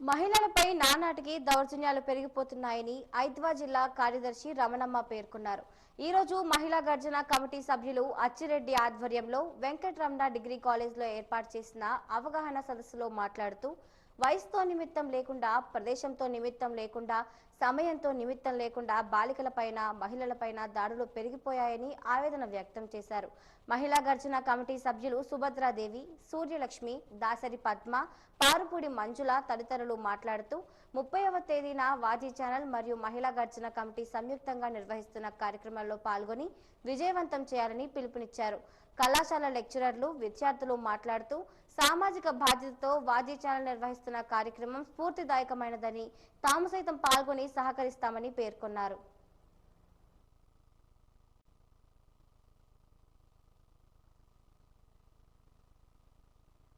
మహిళలపై నానాటికి దౌర్జన్యాలు పెరిగిపోతున్నాయని ఐద్వా జిల్లా కార్యదర్శి రమణమ్మ పేర్కొన్నారు. ఈ రోజు మహిళా గర్జన కమిటీ సభ్యులు అచ్చిరెడ్డి ఆధ్వర్యంలో వెంకటరమణ డిగ్రీ కాలేజ్లో ఏర్పాటు చేసిన అవగాహన సదస్సులో మాట్లాడుతూ వయసుతో నిమిత్తం లేకుండా ప్రదేశంతో నిమిత్తం లేకుండా సమయంతో నిమిత్తం లేకుండా బాలికలపైన మహిళలపైన దాడులు పెరిగిపోయాయని ఆవేదన వ్యక్తం చేశారు. మహిళా గర్జన కమిటీ సభ్యులు సుభద్రాదేవి సూర్యలక్ష్మి దాసరి పద్మ పారుపూడి మంజుల తదితరులు మాట్లాడుతూ ముప్పైవ తేదీన వాజీ ఛానల్ మరియు మహిళా గర్జన కమిటీ సంయుక్తంగా నిర్వహిస్తున్న కార్యక్రమంలో పాల్గొని విజయవంతం చేయాలని పిలుపునిచ్చారు. కళాశాల లెక్చరర్లు విద్యార్థులు మాట్లాడుతూ సామాజిక బాధ్యతతో వాజీ ఛానల్ నిర్వహిస్తున్న కార్యక్రమం స్ఫూర్తిదాయకమైనదని తాము సైతం పాల్గొని సహకరిస్తామని పేర్కొన్నారు.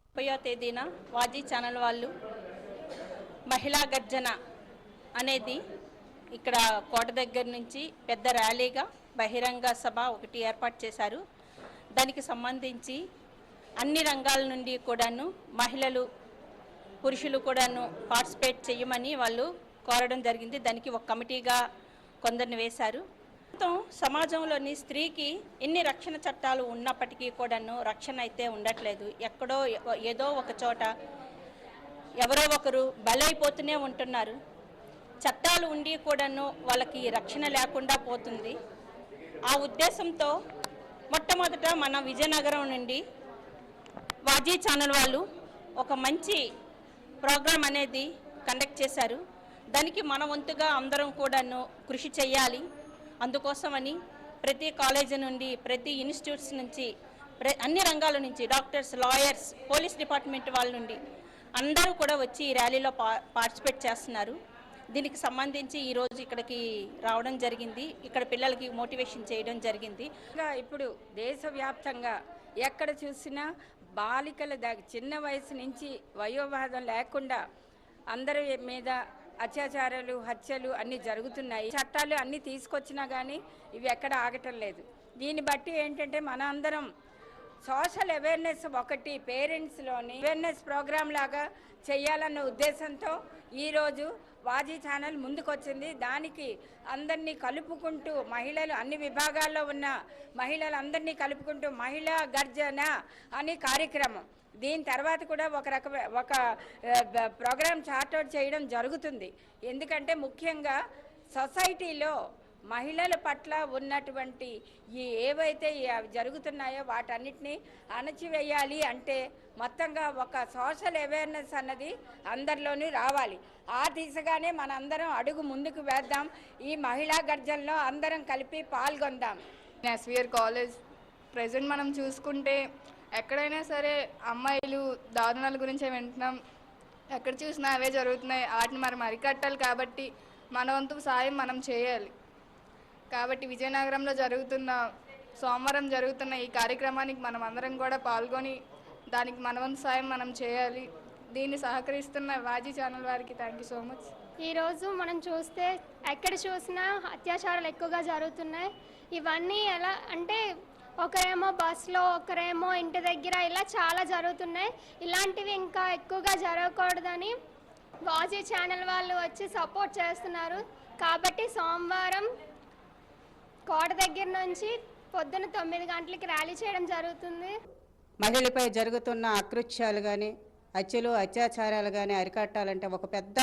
ముప్పయో తేదీన వాజీ ఛానల్ వాళ్ళు మహిళా గర్జన అనేది ఇక్కడ కోట దగ్గర నుంచి పెద్ద ర్యాలీగా బహిరంగ సభ ఒకటి ఏర్పాటు చేశారు. దానికి సంబంధించి అన్ని రంగాల నుండి కూడాను మహిళలు పురుషులు కూడాను పార్టిసిపేట్ చేయమని వాళ్ళు కోరడం జరిగింది. దానికి ఒక కమిటీగా కొందరిని వేశారు. మొత్తం సమాజంలోని స్త్రీకి ఎన్ని రక్షణ చట్టాలు ఉన్నప్పటికీ కూడాను రక్షణ అయితే ఉండట్లేదు. ఎక్కడో ఏదో ఒక చోట ఎవరో ఒకరు బలైపోతూనే ఉంటున్నారు. చట్టాలు ఉండి కూడాను వాళ్ళకి రక్షణ లేకుండా పోతుంది. ఆ ఉద్దేశంతో మొట్టమొదట మన విజయనగరం నుండి వాజీ ఛానల్ వాళ్ళు ఒక మంచి ప్రోగ్రాం అనేది కండక్ట్ చేశారు. దానికి మన వంతుగా అందరం కూడాను కృషి చేయాలి. అందుకోసమని ప్రతి కాలేజీ నుండి ప్రతి ఇన్స్టిట్యూట్స్ నుంచి ప్ర అన్ని రంగాల నుంచి డాక్టర్స్ లాయర్స్ పోలీస్ డిపార్ట్మెంట్ వాళ్ళ నుండి అందరూ కూడా వచ్చి ఈ ర్యాలీలో పార్టిసిపేట్ చేస్తున్నారు. దీనికి సంబంధించి ఈరోజు ఇక్కడికి రావడం జరిగింది. ఇక్కడ పిల్లలకి మోటివేషన్ చేయడం జరిగింది. ఇంకా ఇప్పుడు దేశవ్యాప్తంగా ఎక్కడ చూసినా బాలికల దా- చిన్న వయసు నుంచి వయోభాదం లేకుండా అందరి మీద అత్యాచారాలు హత్యలు అన్నీ జరుగుతున్నాయి. చట్టాలు అన్నీ తీసుకొచ్చినా కానీ ఇవి ఎక్కడ ఆగటం లేదు. దీన్ని బట్టి ఏంటంటే మన అందరం సోషల్ అవేర్నెస్ ఒకటి పేరెంట్స్లోని అవేర్నెస్ ప్రోగ్రామ్ లాగా చేయాలన్న ఉద్దేశంతో ఈరోజు వాజీ ఛానల్ ముందుకొచ్చింది. దానికి అందరినీ కలుపుకుంటూ మహిళలు అన్ని విభాగాల్లో ఉన్న మహిళలందరినీ కలుపుకుంటూ మహిళా గర్జన అని కార్యక్రమం. దీని తర్వాత కూడా ఒక రకమ ఒక ప్రోగ్రామ్ చార్ట్అవుట్ చేయడం జరుగుతుంది. ఎందుకంటే ముఖ్యంగా సొసైటీలో మహిళల పట్ల ఉన్నటువంటి ఈ ఏవైతే జరుగుతున్నాయో వాటన్నిటిని అణచివేయాలి అంటే మొత్తంగా ఒక సోషల్ అవేర్నెస్ అన్నది అందరిలోనూ రావాలి. ఆ దిశగానే మనందరం అడుగు ముందుకు వేద్దాం. ఈ మహిళా గర్జనలో అందరం కలిపి పాల్గొందాం. ఎస్విఆర్ కాలేజ్ ప్రజెంట్ మనం చూసుకుంటే ఎక్కడైనా సరే అమ్మాయిలు దారుణాల గురించే వింటున్నాం. ఎక్కడ చూసినా అవే జరుగుతున్నాయి. వాటిని మనం అరికట్టాలి కాబట్టి మన వంతు సాయం మనం చేయాలి. కాబట్టి విజయనగరంలో జరుగుతున్న సోమవారం జరుగుతున్న ఈ కార్యక్రమానికి మనం అందరం కూడా పాల్గొని దానికి మనవంతు సాయం మనం చేయాలి. దీన్ని సహకరిస్తున్న వాజీ ఛానల్ వారికి థ్యాంక్ యూ సో మచ్ ఈరోజు మనం చూస్తే ఎక్కడ చూసినా అత్యాచారాలు ఎక్కువగా జరుగుతున్నాయి. ఇవన్నీ ఎలా అంటే ఒకరేమో బస్సులో ఒకరేమో ఇంటి దగ్గర ఇలా చాలా జరుగుతున్నాయి. ఇలాంటివి ఇంకా ఎక్కువగా జరగకూడదని వాజీ ఛానల్ వాళ్ళు వచ్చి సపోర్ట్ చేస్తున్నారు. కాబట్టి సోమవారం కోట దగ్గర నుంచి పొద్దున తొమ్మిది గంటలకి ర్యాలీ చేయడం జరుగుతుంది. మహిళపై జరుగుతున్న అకృత్యాలు కానీ హత్యలు అత్యాచారాలు కానీ అరికట్టాలంటే ఒక పెద్ద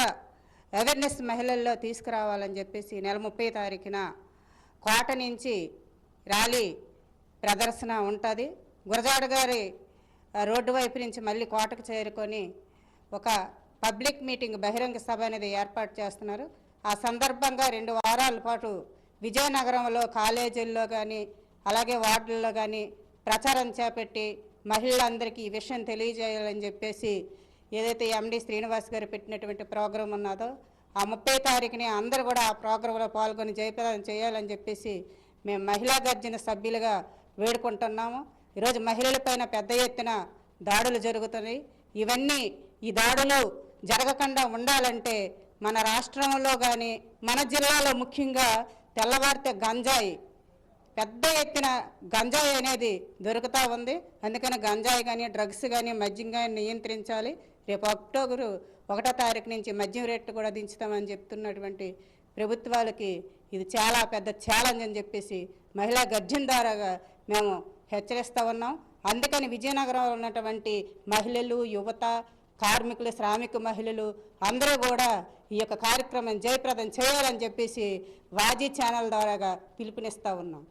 అవేర్నెస్ మహిళల్లో తీసుకురావాలని చెప్పేసి నెల ముప్పై తారీఖున కోట నుంచి ర్యాలీ ప్రదర్శన ఉంటుంది. గురజాడ గారి రోడ్డు వైపు నుంచి మళ్ళీ కోటకు చేరుకొని ఒక పబ్లిక్ మీటింగ్ బహిరంగ సభ అనేది ఏర్పాటు చేస్తున్నారు. ఆ సందర్భంగా రెండు వారాల పాటు విజయనగరంలో కాలేజీల్లో కానీ అలాగే వార్డుల్లో కానీ ప్రచారం చేపట్టి మహిళలందరికీ ఈ విషయం తెలియజేయాలని చెప్పేసి ఏదైతే ఎండి శ్రీనివాస్ గారు పెట్టినటువంటి ప్రోగ్రాం ఉన్నదో ఆ ముప్పై తారీఖుని అందరూ కూడా ఆ ప్రోగ్రాంలో పాల్గొని జయప్రదం చేయాలని చెప్పేసి మేము మహిళా గర్జన సభ్యులుగా వేడుకుంటున్నాము. ఈరోజు మహిళలపైన పెద్ద ఎత్తున దాడులు జరుగుతున్నాయి. ఇవన్నీ ఈ దాడులు జరగకుండా ఉండాలంటే మన రాష్ట్రంలో కానీ మన జిల్లాలో ముఖ్యంగా తెల్లవారితే గంజాయి. పెద్ద ఎత్తున గంజాయి అనేది దొరుకుతూ ఉంది. అందుకని గంజాయి కానీ డ్రగ్స్ కానీ మద్యం కానీ నియంత్రించాలి. రేపు అక్టోబరు ఒకటో తారీఖు నుంచి మద్యం రేట్లు కూడా దించుతామని చెప్తున్నటువంటి ప్రభుత్వాలకి ఇది చాలా పెద్ద ఛాలెంజ్ అని చెప్పేసి మహిళా గర్జన ద్వారాగా మేము హెచ్చరిస్తూ ఉన్నాం. అందుకని విజయనగరంలో ఉన్నటువంటి మహిళలు యువత కార్మికులు శ్రామిక మహిళలు అందరూ కూడా ఈ యొక్క కార్యక్రమం జయప్రదం చేయాలని చెప్పేసి వాజీ ఛానల్ ద్వారాగా పిలుపునిస్తూ ఉన్నాం.